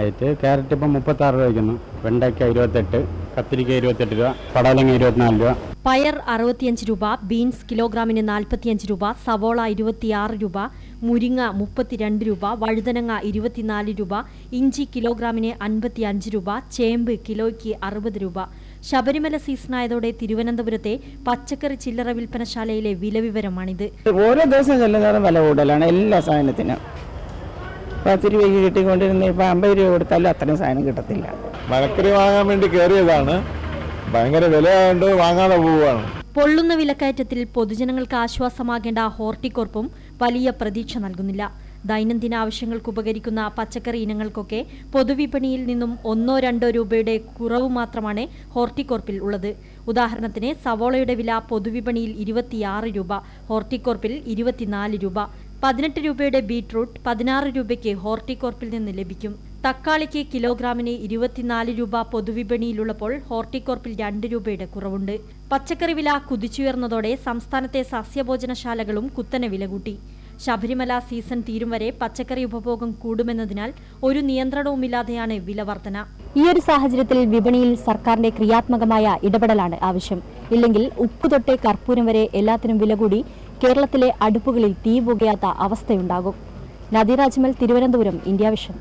ആയിട്ട് ക്യാരറ്റ് ഇപ്പം മുപ്പത്താറ് രൂപ വയ്ക്കുന്നു. വെണ്ടയ്ക്ക ഇരുപത്തെട്ട് കത്തിരിക്ക ഇരുപത്തെട്ട് രൂപ പടലങ്ങ ഇരുപത്തിനാല് രൂപ. പയർ അറുപത്തിയഞ്ച് രൂപ ബീൻസ് കിലോഗ്രാമിന് നാൽപ്പത്തിയഞ്ച് രൂപ സവോള ഇരുപത്തിയാറ് രൂപ മുരിങ്ങ മുപ്പത്തിരണ്ട് രൂപ വഴുതനങ്ങ ഇരുപത്തിനാല് രൂപ ഇഞ്ചി കിലോഗ്രാമിന് അൻപത്തിയഞ്ച് രൂപ ചേമ്പ് കിലോയ്ക്ക് അറുപത് രൂപ. ശബരിമല സീസണായതോടെ തിരുവനന്തപുരത്തെ പച്ചക്കറി ചില്ലറ വിൽപ്പനശാലയിലെ വില വിവരമാണിത് ഓരോ ദിവസം ചെല്ലുന്നതും വില കൂടുതലാണ് എല്ലാ സാധനത്തിനും. പത്ത് രൂപയ്ക്ക് കിട്ടിക്കൊണ്ടിരുന്ന ഇപ്പം അമ്പത് രൂപ കൊടുത്താലും അത്രയും സാധനം കിട്ടത്തില്ല. മലക്കറി വാങ്ങാൻ വേണ്ടി കയറിയതാണ് ഭയങ്കര വിലയായതുകൊണ്ട് വാങ്ങാതെ പോവുകയാണ്. പൊള്ളുന്ന വിലക്കയറ്റത്തിൽ പൊതുജനങ്ങൾക്ക് ആശ്വാസമാകേണ്ട ഹോർട്ടിക്കോർപ്പും വലിയ പ്രതീക്ഷ നൽകുന്നില്ല. ദൈനംദിന ആവശ്യങ്ങൾക്ക് ഉപകരിക്കുന്ന പച്ചക്കറി ഇനങ്ങൾക്കൊക്കെ പൊതുവിപണിയിൽ നിന്നും ഒന്നോ രണ്ടോ രൂപയുടെ കുറവ് മാത്രമാണ് ഹോർട്ടിക്കോർപ്പിൽ ഉള്ളത്. ഉദാഹരണത്തിന് സവോളയുടെ വില പൊതുവിപണിയിൽ ഇരുപത്തിയാറ് രൂപ ഹോർട്ടിക്കോർപ്പിൽ ഇരുപത്തിനാല് രൂപ പതിനെട്ട് രൂപയുടെ ബീട്രൂട്ട് പതിനാറ് രൂപയ്ക്ക് ഹോർട്ടികോർപ്പിൽ നിന്ന് ലഭിക്കും. തക്കാളിക്ക് കിലോഗ്രാമിന് ഇരുപത്തിനാല് രൂപ പൊതുവിപണിയിലുള്ളപ്പോൾ ഹോർട്ടികോർപ്പിൽ രണ്ട് രൂപയുടെ കുറവുണ്ട്. പച്ചക്കറി വില കുതിച്ചുയർന്നതോടെ സംസ്ഥാനത്തെ സസ്യഭോജനശാലകളും കുത്തനെ വില കൂട്ടി ശബരിമല സീസൺ തീരും വരെ പച്ചക്കറി ഉപഭോഗം കൂടുമെന്നതിനാൽ ഒരു നിയന്ത്രണവുമില്ലാതെയാണ് വില വർധന. ഈ ഒരു സാഹചര്യത്തിൽ വിപണിയിൽ സർക്കാരിന്റെ ക്രിയാത്മകമായ ഇടപെടലാണ് ആവശ്യം. ഇല്ലെങ്കിൽ ഉപ്പ് തൊട്ട് കർപ്പൂരം വരെ എല്ലാത്തിനും വില കൂടി കേരളത്തിലെ അടുപ്പുകളിൽ തീ പുകയാത്ത അവസ്ഥയുണ്ടാകും. നദിരാജ്മൽ തിരുവനന്തപുരം ഇന്ത്യ വിഷൻ